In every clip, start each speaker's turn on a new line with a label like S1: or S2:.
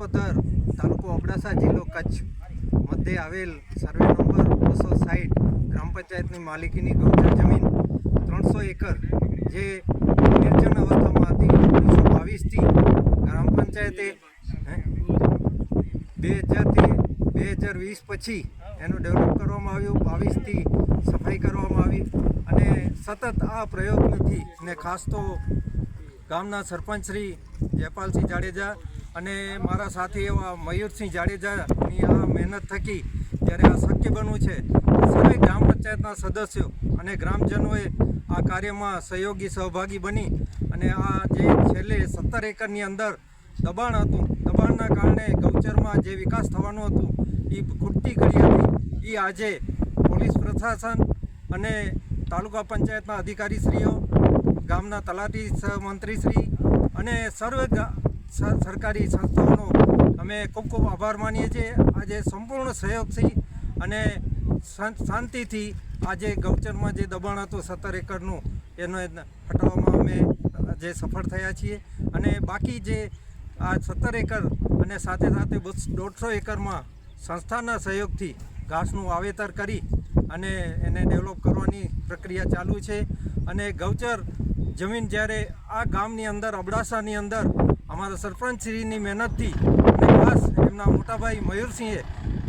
S1: કાપોદર તાલુકો અબડાસા જિલ્લો કચ્છ. મધ્યે આવેલ સર્વે નંબર બસો સાઠ ગ્રામ પંચાયતની માલિકીની ગૌચર જમીન ત્રણસો એકર, જે નિર્જન અવસ્થામાં હતી ઓગણીસો બાવીસથી ગ્રામ પંચાયતે બે હજારથી બે હજાર વીસ પછી એનું ડેવલપ કરવામાં આવ્યું, બાવીસથી સફાઈ કરવામાં આવી અને સતત આ પ્રયત્નથી ને ખાસ તો ગામના સરપંચ શ્રી જયપાલસિંહ જાડેજા અને મારા સાથી એવા મયુરસિંહ જાડેજાની આ મહેનત થકી જ્યારે આ શક્ય બન્યું છે સર્વે ગ્રામ પંચાયતના સદસ્યો અને ગ્રામજનોએ આ કાર્યમાં સહયોગી, સહભાગી બની અને આ જે છેલ્લે સત્તર એકરની અંદર દબાણ હતું, દબાણના કારણે ગૌચરમાં જે વિકાસ થવાનું હતું, એ ખૂટતી કરી હતી. એ આજે પોલીસ પ્રશાસન અને તાલુકા પંચાયતના અધિકારીશ્રીઓ, ગામના તલાટી મંત્રીશ્રી અને સર્વે સરકારી સંસ્થાઓનો અમે ખૂબ ખૂબ આભાર માનીએ છીએ. આજે સંપૂર્ણ સહયોગથી અને શાંતિથી આજે ગૌચરમાં જે દબાણ હતું સત્તર એકરનું, એને હટાવવામાં અમે જે સફળ થયા છીએ. અને બાકી જે આ સત્તર એકર અને સાથે સાથે દોઢસો એકરમાં સંસ્થાના સહયોગથી ઘાસનું વાવેતર કરી અને એને ડેવલપ કરવાની પ્રક્રિયા ચાલુ છે. અને ગૌચર જમીન જ્યારે આ ગામની અંદર, અબડાસાની અંદર અમારા સરપંચશ્રીની મહેનતથી અને ખાસ એમના મોટાભાઈ મયુરસિંહે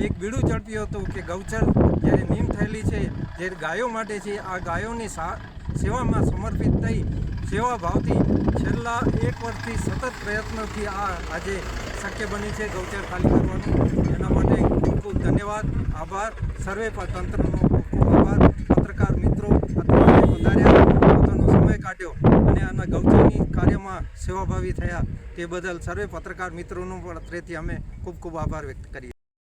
S1: એક બીડું ઝડપ્યું હતું કે ગૌચર જ્યારે નીમ થયેલી છે, જે ગાયો માટે છે, આ ગાયોની સા, સેવામાં સમર્પિત થઈ સેવા ભાવથી છેલ્લા એક વર્ષથી સતત પ્રયત્નોથી આ આજે શક્ય બની છે ગૌચર ખાલી કરવાનું. એના માટે ખૂબ ખૂબ ધન્યવાદ, આભાર. સર્વે તંત્રનો ખૂબ ખૂબ આભાર. અને આના ગૌચરની કાર્યમાં સેવાભાવી થયા તે બદલ સર્વે પત્રકાર મિત્રોનો પણ અત્રેથી અમે ખૂબ ખૂબ આભાર વ્યક્ત કરીએ